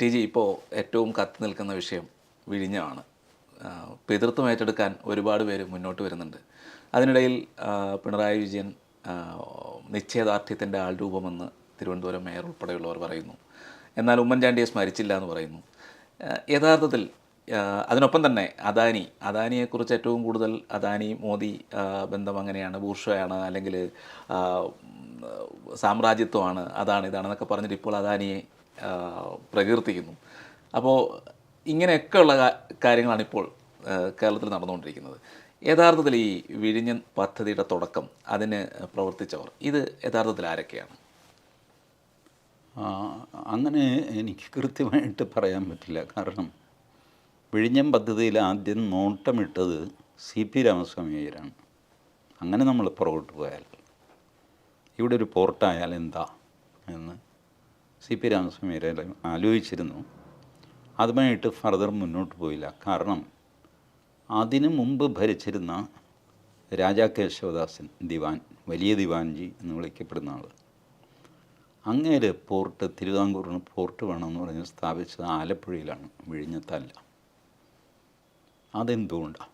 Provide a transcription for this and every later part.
T G ഇപ്പോൾ ഏറ്റവും കത്തി നിൽക്കുന്ന വിഷയം വിഴിഞ്ഞമാണ്. പിതൃത്വം ഏറ്റെടുക്കാൻ ഒരുപാട് പേര് മുന്നോട്ട് വരുന്നുണ്ട്. അതിനിടയിൽ പിണറായി വിജയൻ നിശ്ചയദാർഢ്യത്തിന്റെ ആൾ രൂപമെന്ന് തിരുവനന്തപുരം മേയർ ഉൾപ്പെടെയുള്ളവർ പറയുന്നു. എന്നാൽ ഉമ്മൻചാണ്ടിയെ സ്മരിച്ചില്ല എന്ന് പറയുന്നു. യഥാർത്ഥത്തിൽ അതിനൊപ്പം തന്നെ അദാനി അദാനിയെക്കുറിച്ച് ഏറ്റവും കൂടുതൽ അദാനി മോദി ബന്ധം അങ്ങനെയാണ് ബൂർഷയാണ് അല്ലെങ്കിൽ സാമ്രാജ്യത്വമാണ് അതാണ് ഇതാണെന്നൊക്കെ പറഞ്ഞിട്ട് ഇപ്പോൾ അദാനിയെ പ്രകീർത്തിക്കുന്നു. അപ്പോൾ ഇങ്ങനെയൊക്കെയുള്ള കാര്യങ്ങളാണ് ഇപ്പോൾ കേരളത്തിൽ നടന്നുകൊണ്ടിരിക്കുന്നത്. യഥാർത്ഥത്തിൽ ഈ വിഴിഞ്ഞൻ പദ്ധതിയുടെ തുടക്കം അതിന് പ്രവർത്തിച്ചവർ ഇത് യഥാർത്ഥത്തിൽ ആരൊക്കെയാണ്? അങ്ങനെ എനിക്ക് കൃത്യമായിട്ട് പറയാൻ പറ്റില്ല. കാരണം വിഴിഞ്ഞം പദ്ധതിയിൽ ആദ്യം നോട്ടമിട്ടത് സി പി രാമസ്വാമി അയ്യരാണ്. അങ്ങനെ നമ്മൾ പുറകോട്ട് പോയാൽ ഇവിടെ ഒരു പോർട്ടായാൽ എന്താ എന്ന് സി പി രാമസ്വാമി ആലോചിച്ചിരുന്നു. അതുമായിട്ട് ഫർദർ മുന്നോട്ട് പോയില്ല. കാരണം അതിനു മുമ്പ് ഭരിച്ചിരുന്ന രാജാ കേശവദാസൻ ദിവാൻ വലിയ ദിവാൻജി എന്ന് വിളിക്കപ്പെടുന്ന ആൾ അങ്ങേര് പോർട്ട് തിരുവിതാംകൂറിന് പോർട്ട് വേണമെന്ന് പറഞ്ഞ് സ്ഥാപിച്ചത് ആലപ്പുഴയിലാണ് വിഴിഞ്ഞത്തല്ല. അതെന്തുകൊണ്ടാണ്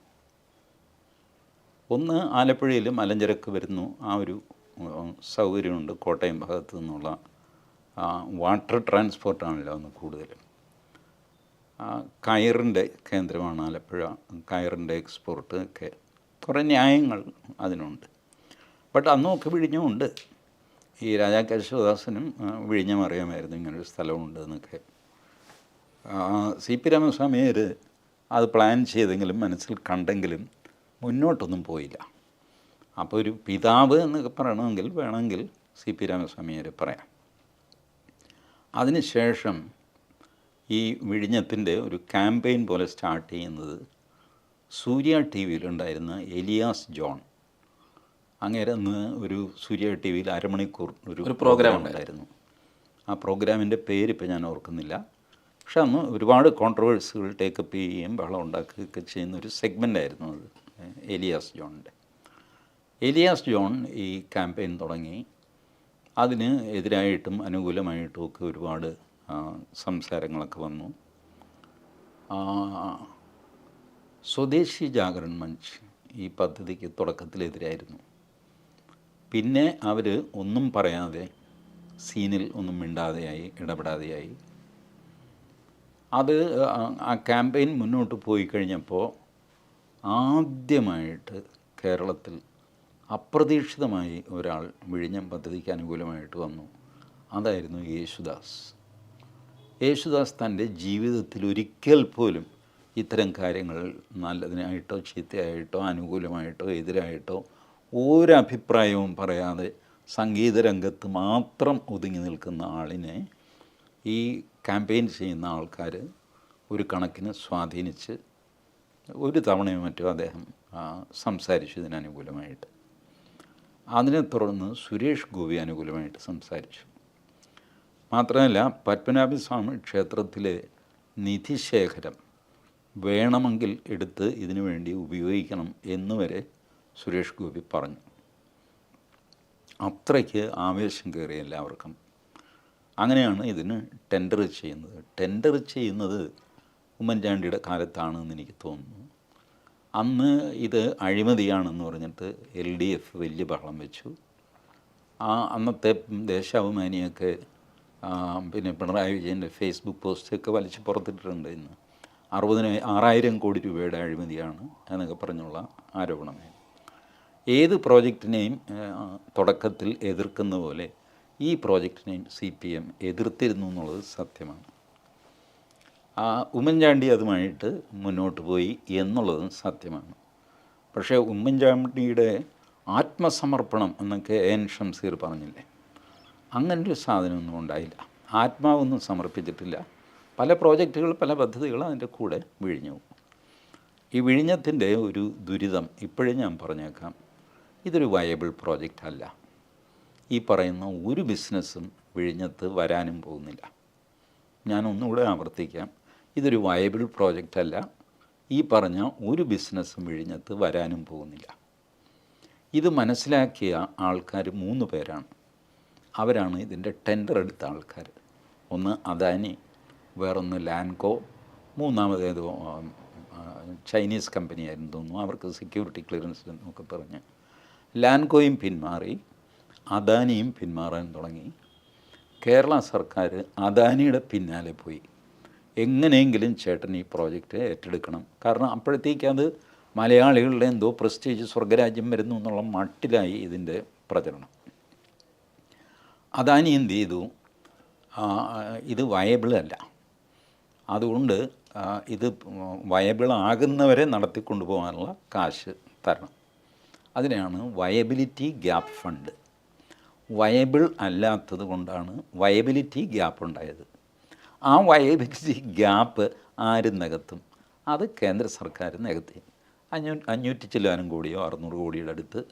ഒന്ന് ആലപ്പുഴയിൽ മലഞ്ചരക്ക് വരുന്നു. ആ ഒരു സൗകര്യമുണ്ട് കോട്ടയം ഭാഗത്തു നിന്നുള്ള വാട്ടർ ട്രാൻസ്പോർട്ടാണല്ലോ ഒന്ന് കൂടുതൽ. കയറിന്റെ കേന്ദ്രമാണ് ആലപ്പുഴ. കയറിന്റെ എക്സ്പോർട്ട് ഒക്കെ കുറേ ന്യായങ്ങൾ അതിനുണ്ട്. ബട്ട് അന്നൊക്കെ വിഴിഞ്ഞുമുണ്ട്. ഈ രാജാ കേശവദാസനും വിഴിഞ്ഞം അറിയാമായിരുന്നു ഇങ്ങനൊരു സ്ഥലമുണ്ട് എന്നൊക്കെ. സി പി രാമസ്വാമിയർ അത് പ്ലാൻ ചെയ്തെങ്കിലും മനസ്സിൽ കണ്ടെങ്കിലും മുന്നോട്ടൊന്നും പോയില്ല. അപ്പോൾ ഒരു പിതാവ് എന്നൊക്കെ പറയണമെങ്കിൽ വേണമെങ്കിൽ സി പി രാമസ്വാമിയർ പറയാം. അതിനുശേഷം ഈ വിഴിഞ്ഞത്തിന്റെ ഒരു ക്യാമ്പയിൻ പോലെ സ്റ്റാർട്ട് ചെയ്യുന്നത് സൂര്യ ടി വിയിലുണ്ടായിരുന്ന എലിയാസ് ജോൺ. അങ്ങേരെ അന്ന് ഒരു സൂര്യ ടി വിയിൽ അരമണിക്കൂർ ഒരു ഒരു പ്രോഗ്രാം ഉണ്ടായിരുന്നു. ആ പ്രോഗ്രാമിന്റെ പേര് ഇപ്പോൾ ഞാൻ ഓർക്കുന്നില്ല. പക്ഷെ അന്ന് ഒരുപാട് കോൺട്രവേഴ്സികൾ ടേക്കപ്പ് ചെയ്യുകയും ബഹളം ഉണ്ടാക്കുകയൊക്കെ ചെയ്യുന്ന ഒരു സെഗ്മെന്റ് ആയിരുന്നു അത് എലിയാസ് ജോണിന്റെ. എലിയാസ് ജോൺ ഈ ക്യാമ്പയിൻ തുടങ്ങി. അതിന് എതിരായിട്ടും അനുകൂലമായിട്ടും ഒക്കെ ഒരുപാട് സംസാരങ്ങളൊക്കെ വന്നു. സ്വദേശി ജാഗരൺ മഞ്ച് ഈ പദ്ധതിക്ക് തുടക്കത്തിലെതിരായിരുന്നു. പിന്നെ അവർ ഒന്നും പറയാതെ സീനിൽ ഒന്നും മിണ്ടാതെയായി ഇടപെടാതെയായി. അത് ആ ക്യാമ്പയിൻ മുന്നോട്ട് പോയി കഴിഞ്ഞപ്പോൾ ആദ്യമായിട്ട് കേരളത്തിൽ അപ്രതീക്ഷിതമായി ഒരാൾ വിഴിഞ്ഞം പദ്ധതിക്ക് അനുകൂലമായിട്ട് വന്നു. അതായിരുന്നു യേശുദാസ്. യേശുദാസ് തന്റെ ജീവിതത്തിൽ ഒരിക്കൽ പോലും ഇത്തരം കാര്യങ്ങൾ നല്ലതിനായിട്ടോ ചീത്തയായിട്ടോ അനുകൂലമായിട്ടോ എതിരായിട്ടോ ഒരഭിപ്രായവും പറയാതെ സംഗീതരംഗത്ത് മാത്രം ഒതുങ്ങി നിൽക്കുന്ന ആളിനെ ഈ ക്യാമ്പയിൻ ചെയ്യുന്ന ആൾക്കാർ ഒരു കണക്കിന് സ്വാധീനിച്ച് ഒരു തവണയോ മറ്റോ അദ്ദേഹം സംസാരിച്ചു ഇതിന് അനുകൂലമായിട്ട്. അതിനെ തുടർന്ന് സുരേഷ് ഗോപി അനുകൂലമായിട്ട് സംസാരിച്ചു. മാത്രമല്ല പത്മനാഭസ്വാമി ക്ഷേത്രത്തിലെ നിധിശേഖരം വേണമെങ്കിൽ എടുത്ത് ഇതിനു വേണ്ടി ഉപയോഗിക്കണം എന്നുവരെ സുരേഷ് ഗോപി പറഞ്ഞു. അത്രയ്ക്ക് ആവേശം കയറി എല്ലാവർക്കും. അങ്ങനെയാണ് ഇതിന് ടെൻഡർ ചെയ്യുന്നത്. ടെൻഡർ ചെയ്യുന്നത് ഉമ്മൻചാണ്ടിയുടെ കാലത്താണെന്ന് എനിക്ക് തോന്നുന്നു. അന്ന് ഇത് അഴിമതിയാണെന്ന് പറഞ്ഞിട്ട് എൽ ഡി എഫ് വലിയ ബഹളം വെച്ചു. ആ അന്നത്തെ ദേശാഭിമാനിയൊക്കെ പിന്നെ പിണറായി വിജയന്റെ ഫേസ്ബുക്ക് പോസ്റ്റൊക്കെ വലിച്ച് പുറത്തിട്ടിട്ടുണ്ട് ഇന്ന്. അറുപതിന ആറായിരം കോടി രൂപയുടെ അഴിമതിയാണ് എന്നൊക്കെ പറഞ്ഞുള്ള ആരോപണമേ ഏത് പ്രോജക്റ്റിനെയും തുടക്കത്തിൽ എതിർക്കുന്ന പോലെ ഈ പ്രോജക്റ്റിനെയും സി പി എം എതിർത്തിരുന്നു എന്നുള്ളത് സത്യമാണ്. ആ, ഉമ്മൻചാണ്ടി അതുമായിട്ട് മുന്നോട്ട് പോയി എന്നുള്ളതും സത്യമാണ്. പക്ഷേ ഉമ്മൻചാണ്ടിയുടെ ആത്മസമർപ്പണം എന്നൊക്കെ എൻ ഷംസീർ പറഞ്ഞില്ലേ? അങ്ങനൊരു സാധനമൊന്നും ഉണ്ടായില്ല. ആത്മാവൊന്നും സമർപ്പിച്ചിട്ടില്ല. പല പ്രോജക്റ്റുകൾ പല പദ്ധതികൾ അതിന്റെ കൂടെ വിഴിഞ്ഞു ഈ വിഴിഞ്ഞത്തിന്റെ ഒരു ദുരിതം ഇപ്പോഴും ഞാൻ പറഞ്ഞേക്കാം. ഇതൊരു വയബിൾ പ്രോജക്റ്റ് അല്ല. ഈ പറയുന്ന ഒരു ബിസിനസ്സും വിഴിഞ്ഞത്ത് വരാനും പോകുന്നില്ല. ഞാൻ ഒന്നുകൂടെ ആവർത്തിക്കാം. ഇതൊരു വയബിൾ പ്രോജക്റ്റ് അല്ല. ഈ പറഞ്ഞ ഒരു ബിസിനസ്സും വിഴിഞ്ഞത്ത് വരാനും പോകുന്നില്ല. ഇത് മനസ്സിലാക്കിയ ആൾക്കാർ മൂന്ന് പേരാണ്. അവരാണ് ഇതിന്റെ ടെൻഡർ എടുത്ത ആൾക്കാർ ഒന്ന് അദാനി വേറൊന്ന് ലാൻകോ മൂന്നാമതേത് ചൈനീസ് കമ്പനിയായിരുന്നു തോന്നുന്നു. അവർക്ക് സെക്യൂരിറ്റി ക്ലിയറൻസ് എന്നൊക്കെ പറഞ്ഞ്. ലാൻകോയും പിന്മാറി അദാനിയും പിന്മാറാൻ തുടങ്ങി. കേരള സർക്കാർ അദാനിയുടെ പിന്നാലെ പോയി. എങ്ങനെയെങ്കിലും ചേട്ടൻ ഈ പ്രോജക്റ്റ് ഏറ്റെടുക്കണം. കാരണം അപ്പോഴത്തേക്ക് അത് മലയാളികളുടെ എന്തോ പ്രസ്റ്റേജ് സ്വർഗരാജ്യം വരുന്നു എന്നുള്ള മട്ടിലായി ഇതിന്റെ പ്രചരണം. അദാനി എന്ത് ചെയ്തു? ഇത് വയബിൾ അല്ല. അതുകൊണ്ട് ഇത് വയബിൾ ആകുന്നവരെ നടത്തിക്കൊണ്ടു പോകാനുള്ള കാശ് തരണം. അതിനെയാണ് വയബിലിറ്റി ഗ്യാപ്പ് ഫണ്ട് വയബിൾ അല്ലാത്തത് കൊണ്ടാണ് വയബിലിറ്റി ഗ്യാപ്പ് ഉണ്ടായത്. ആ വയബിലിറ്റി ഗ്യാപ്പ് ആര് നികത്തും. അത് കേന്ദ്ര സർക്കാർ നികത്തി. അഞ്ഞൂ അഞ്ഞൂറ്റി ചില്ലാനും കോടിയോ അറുന്നൂറ് കോടിയുടെ അടുത്ത്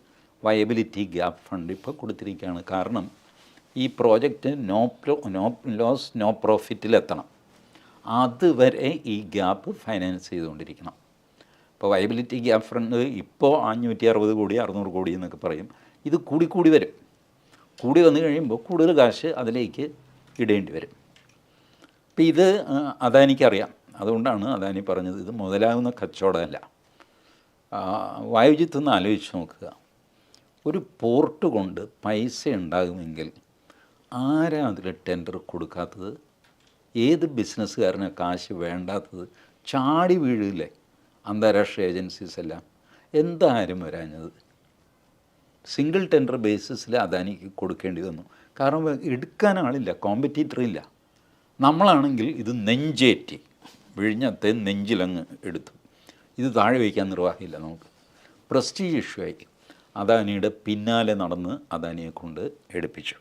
വയബിലിറ്റി ഗ്യാപ്പ് ഫണ്ട് ഇപ്പോൾ കൊടുത്തിരിക്കുകയാണ്. കാരണം ഈ project no pro no loss no പ്രോഫിറ്റിലെത്തണം. അതുവരെ ഈ ഗ്യാപ്പ് ഫൈനാൻസ് ചെയ്തുകൊണ്ടിരിക്കണം. ഇപ്പോൾ വയബിലിറ്റി ഗ്യാപ്പ് ഫണ്ട് ഇപ്പോൾ അഞ്ഞൂറ്റി അറുപത് കോടി അറുന്നൂറ് കോടി എന്നൊക്കെ പറയും. ഇത് കൂടി കൂടി വരും. കൂടി വന്നു കഴിയുമ്പോൾ കൂടുതൽ കാശ് അതിലേക്ക് ഇടേണ്ടി വരും. അപ്പം ഇത് അദാനിക്കറിയാം. അതുകൊണ്ടാണ് അദാനി പറഞ്ഞത് ഇത് മുതലാകുന്ന കച്ചവടമല്ല. വായുജിത്ത് ഒന്ന് ആലോചിച്ച് നോക്കുക. ഒരു പോർട്ട് കൊണ്ട് പൈസ ഉണ്ടാകുമെങ്കിൽ ആരാ അതിൽ ടെൻഡർ കൊടുക്കാത്തത്? ഏത് ബിസിനസ്സുകാരനെ കാശ് വേണ്ടാത്തത്? ചാടി വീഴില്ലേ? അന്താരാഷ്ട്ര ഏജൻസീസ് എല്ലാം. എന്താരും വരാഞ്ഞത്? സിംഗിൾ ടെൻഡർ ബേസിസിൽ അദാനിക്ക് കൊടുക്കേണ്ടി വന്നു. കാരണം എടുക്കാൻ ആളില്ല കോമ്പറ്റീറ്റർ ഇല്ല നമ്മളാണെങ്കിൽ ഇത് നെഞ്ചേറ്റി വിഴിഞ്ഞത്തെ നെഞ്ചിലങ്ങ് എടുത്തു. ഇത് താഴെ വയ്ക്കാൻ നിർവാഹമില്ല നമുക്ക്. പ്രസ്റ്റീജ് ഇഷ്യൂ ആയി അദാനിയുടെ പിന്നാലെ നടന്ന് അദാനിയെ കൊണ്ട് എടുപ്പിച്ചു.